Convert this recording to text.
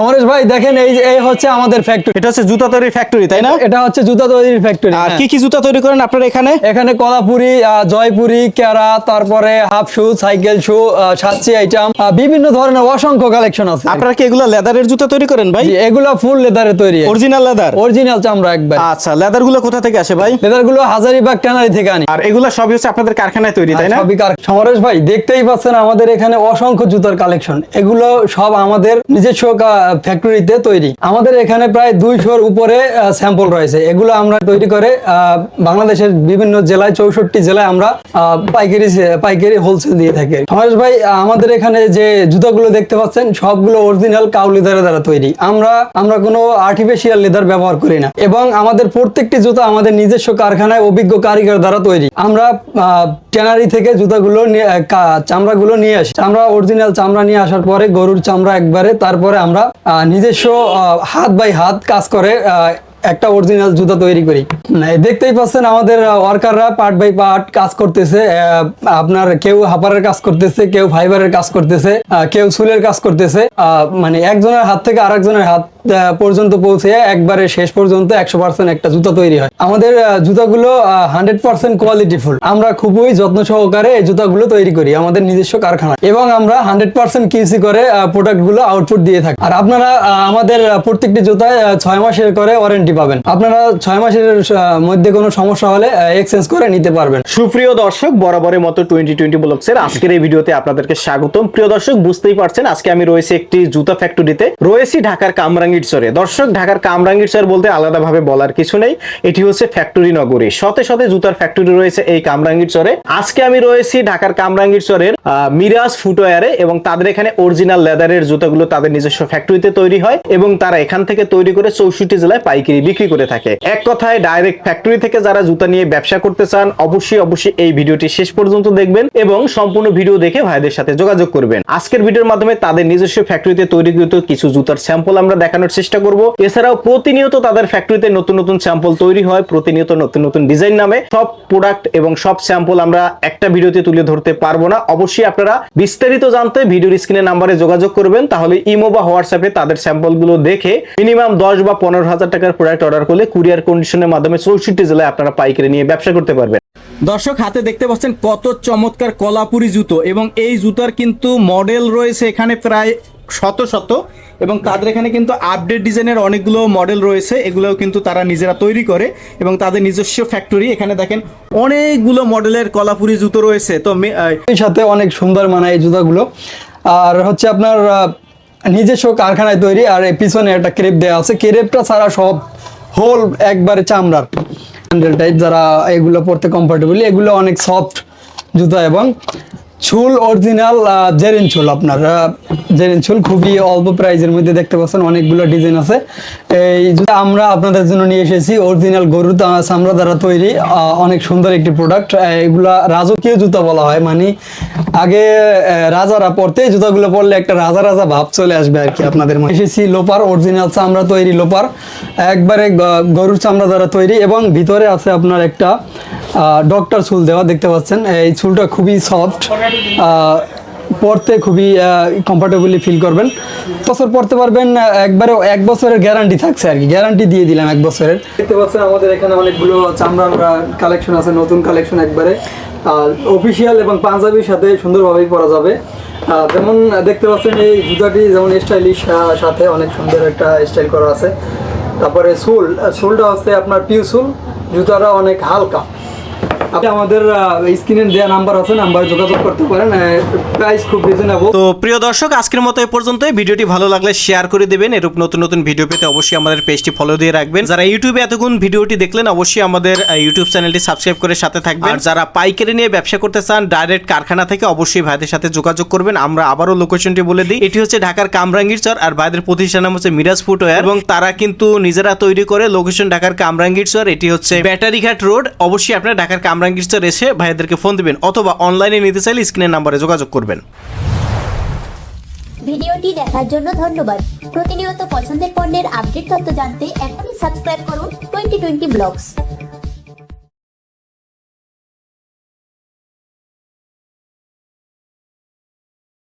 সমরেশ ভাই দেখেন এই যে- এই হচ্ছে আমাদের ফ্যাক্টরি এটা হচ্ছে জুতা তৈরির ফ্যাক্টরি তাই না? এটা হচ্ছে জুতা তৈরির ফ্যাক্টরি আর কি কি জুতা তৈরি করেন আপনারা এখানে? এখানে কলাপুরি জয়পুরি কেরা তারপরে হাফ শু সাইকেল শু সাতচি আইটেম বিভিন্ন ধরনের অসংখ্য কালেকশন আছে। আপনারা কি এগুলো লেদারের জুতা তৈরি করেন ভাই? এগুলো ফুল লেদারে তৈরি। অরিজিনাল লেদার অরিজিনাল চামড়া একবার। আচ্ছা লেদারগুলো কোথা থেকে আসে ভাই? লেদারগুলো হাজারিবাগ ট্যানারি থেকে আনি। আর এগুলো সবই হচ্ছে আপনাদের কারখানায় তৈরি তাই না? সবই সমরেশ ভাই দেখতেই পাচ্ছেন আমাদের এখানে অসংখ্য জুতার কালেকশন এগুলো সব আমাদের নিজস্ব ফ্যাক্টরিতে তৈরি। আমাদের এখানে প্রায় দুইশোর উপরে স্যাম্পল রয়েছে। এগুলো আমরা তৈরি করে বাংলাদেশের বিভিন্ন জেলায়, চৌষট্টি জেলায় আমরা পাইকারি পাইকারি হোলসেল দিয়ে থাকি। সমরেশ ভাই আমাদের এখানে যে জুতাগুলো দেখতে পাচ্ছেন, সবগুলো অরিজিনাল কাউ লেদারের দ্বারা তৈরি। আমরা আমরা কোনো আর্টিফিশিয়াল লেদার ব্যবহার করি না। এবং আমাদের প্রত্যেকটি জুতা আমাদের নিজস্ব কারখানায় অভিজ্ঞ কারিগর দ্বারা তৈরি। আমরা ট্যানারি থেকে জুতাগুলো চামড়াগুলো নিয়ে আসি। চামড়া অরিজিনাল চামড়া নিয়ে আসার পরে গরুর চামড়া একবারে, তারপরে আমরা নিজস্ব হাত বাই হাত কাজ করে একটা অরিজিনাল জুতা তৈরি করি। দেখতেই পাচ্ছেন আমাদের ওয়ার্কাররা পার্ট বাই পার্ট কাজ করতেছে আপনার কেউ হাপারের কাজ করতেছে, কেউ ফাইবারের কাজ করতেছে কেউ চুলের কাজ করতেছে মানে একজনের হাত থেকে আরেকজনের হাত পর্যন্ত পৌঁছে একবারে শেষ পর্যন্ত একশো পার্সেন্ট একটা জুতা তৈরি হয়। আমাদের জুতাগুলো হান্ড্রেড পার্সেন্ট কোয়ালিটিফুল আমরা খুবই যত্ন সহকারে এই জুতাগুলো তৈরি করি আমাদের নিজস্ব কারখানা এবং আমরা হান্ড্রেড পার্সেন্ট কিউসি করে প্রোডাক্টগুলো আউটপুট দিয়ে থাকি। আর আপনারা আমাদের প্রত্যেকটি জুতায় ছয় মাসের করে ওয়ারেন্টি পাবেন। আপনারা ছয় মাসের মধ্যে কোনো সমস্যা হলে এক্সচেঞ্জ করে নিতে পারবেন। সুপ্রিয় দর্শক, বরাবরের মতো টোয়েন্টি টোয়েন্টি ব্লগসের আজকের এই ভিডিওতে আপনাদেরকে স্বাগতম। প্রিয় দর্শক, বুঝতেই পারছেন, আজকে আমি রয়েছি একটি জুতা ফ্যাক্টরিতে রয়েছি ঢাকার কামরাঙ্গীর চরে দর্শক, ঢাকার কামরাঙ্গীর চর বলতে আলাদাভাবে বলার কিছু নেই। এটি হচ্ছে ফ্যাক্টরি নগরী। শতে শতে জুতার ফ্যাক্টরি রয়েছে এই কামরাঙ্গীর চরে আজকে আমি রয়েছি ঢাকার কামরাঙ্গীর চরের মিরাজ ফুটওয়ারে এবং তাদের এখানে অরিজিনাল লেদারের জুতাগুলো তাদের নিজস্ব ফ্যাক্টরিতে তৈরি হয় এবং তারা এখান থেকে তৈরি করে চৌষট্টি জেলায় পাইকারি বিক্রি করে থাকে। এক কথায় ডাইরেক্ট ফ্যাক্টরি থেকে যারা জুতা নিয়ে ব্যবসা করতে চান, অবশ্যই অবশ্যই এই ভিডিওটি শেষ পর্যন্ত দেখবেন এবং সম্পূর্ণ ভিডিও দেখে ভাইদের সাথে যোগাযোগ করবেন। আজকের ভিডিওর মাধ্যমে তাদের নিজস্ব ফ্যাক্টরিতে তৈরিকৃত কিছু জুতার স্যাম্পল আমরা দেখানোর চেষ্টা করব। এছাড়াও প্রতিনিয়ত তাদের ফ্যাক্টরিতে নতুন নতুন স্যাম্পল তৈরি হয়, প্রতিনিয়ত নতুন নতুন ডিজাইন নামে। সব প্রোডাক্ট এবং সব স্যাম্পল আমরা একটা ভিডিওতে তুলে ধরতে পারব না। অবশ্যই আপনারা বিস্তারিত জানতে ভিডিওর স্ক্রিনে নাম্বারে যোগাযোগ করবেন, তাহলে ইমো বা হোয়াটসঅ্যাপে তাদের স্যাম্পলগুলো দেখে মিনিমাম দশ বা পনেরো হাজার টাকার প্রোডাক্ট অর্ডার করলে কুরিয়ার কন্ডিশনের মাধ্যমে চৌষট্টি জেলায় আপনারা পাইকারি নিয়ে ব্যবসা করতে পারবেন। দর্শক, হাতে দেখতে পাচ্ছেন কত চমৎকার কলাপুরি জুতো এবং এই জুতার কিন্তু মডেল রয়েছে এখানে প্রায় শত শত এবং তাদের এখানে কিন্তু আপডেট ডিজাইনের অনেকগুলো মডেল রয়েছে, এগুলোও কিন্তু তারা নিজেরা তৈরি করে এবং তাদের নিজস্ব ফ্যাক্টরি এখানে দেখেন অনেকগুলো মডেলের কলাপুরি জুতো রয়েছে। তো সাথে অনেক সুন্দর মানায় এই জুতাগুলো। আর হচ্ছে আপনার নিজস্ব কারখানায় তৈরি আর পিছনে একটা ক্রেপ দেওয়া আছে। ক্রেপটা ছাড়া সব হোল একবারে চামড়ার। হ্যান্ডেল টাইপ যারা এগুলো পরতে কমফোর্টেবল এগুলো অনেক সফট জুতা এবং চুল অরিজিনাল জেরিন চুল আপনার জেরিন চুল খুবই অল্প প্রাইজের মধ্যে দেখতে পাচ্ছেন, অনেকগুলো ডিজাইন আছে। এই আমরা আপনাদের জন্য নিয়ে এসেছি অরিজিনাল গরুর তা- চামড়া দ্বারা তৈরি অনেক সুন্দর একটি প্রোডাক্ট এগুলা রাজকীয় জুতা বলা হয় মানে আগে রাজারা পরতে জুতাগুলো পরলে একটা রাজা রাজা ভাব চলে আসবে আর কি আপনাদের মধ্যে। এসেছি লোপার অরিজিনাল চামড়া তৈরি লোপার। একবারে গরুর চামড়া দ্বারা তৈরি এবং ভিতরে আছে আপনার একটা ডক্টর চুল দেওয়া দেখতে পাচ্ছেন। এই চুলটা খুবই সফট পরতে খুবই কমফোর্টেবলি ফিল করবেন। বছর পরতে পারবেন একবারে এক বছরের গ্যারান্টি থাকছে আর কি। গ্যারান্টি দিয়ে দিলাম এক বছরের। দেখতে পাচ্ছেন আমাদের এখানে অনেকগুলো চামড়ার কালেকশন আছে, নতুন কালেকশন একবারে। আর অফিসিয়াল এবং পাঞ্জাবির সাথে সুন্দরভাবেই পরা যাবে। যেমন দেখতে পাচ্ছেন এই জুতাটি যেমন স্টাইলিশ সাথে অনেক সুন্দর একটা স্টাইল করা আছে। তারপরে সোল সোলটা হচ্ছে আপনার পিউ সোল জুতাটা অনেক হালকা। আপনি আমাদের স্ক্রিনে দেওয়া নাম্বার আছে নাম্বারে যোগাযোগ করতে পারেন প্রাইস খুব রিজনেবল তো প্রিয় দর্শক আজকের মতো এ পর্যন্তই। ভিডিওটি ভালো লাগলে শেয়ার করে দেবেন। এরূপ নতুন নতুন ভিডিও পেতে অবশ্যই আমাদের পেজটি ফলো দিয়ে রাখবেন। যারা ইউটিউবে এতক্ষণ ভিডিওটি দেখলেন অবশ্যই আমাদের ইউটিউব চ্যানেলটি সাবস্ক্রাইব করে সাথে থাকবেন। আর যারা পাইকারি নিয়ে ব্যবসা করতে চান ডাইরেক্ট কারখানা থেকে অবশ্যই ভাইদের সাথে যোগাযোগ করবেন। আমরা আবারও লোকেশনটি বলে দিই। এটি হচ্ছে ঢাকার কামরাঙ্গীর চর আর ভাইদের প্রতিষ্ঠান নাম হচ্ছে মিরাজ ফুটওয়্যার। এবং তারা কিন্তু নিজেরা তৈরি করে লোকেশন ঢাকার কামরাঙ্গীর চর। এটি হচ্ছে ব্যাটারিঘাট রোড অবশ্যই আপনারা ঢাকার কামরাঙ্গীর চর এসে ভাইদেরকে ফোন দিবেন অথবা অনলাইনে নিতে চাইলে স্ক্রিনের নাম্বারে যোগাযোগ করবেন। ভিডিওটি দেখার জন্য ধন্যবাদ। প্রতিনিয়ত পছন্দের পণ্যের আপডেট তথ্য জানতে এখনই সাবস্ক্রাইব করুন টোয়েন্টি টোয়েন্টি ব্লগস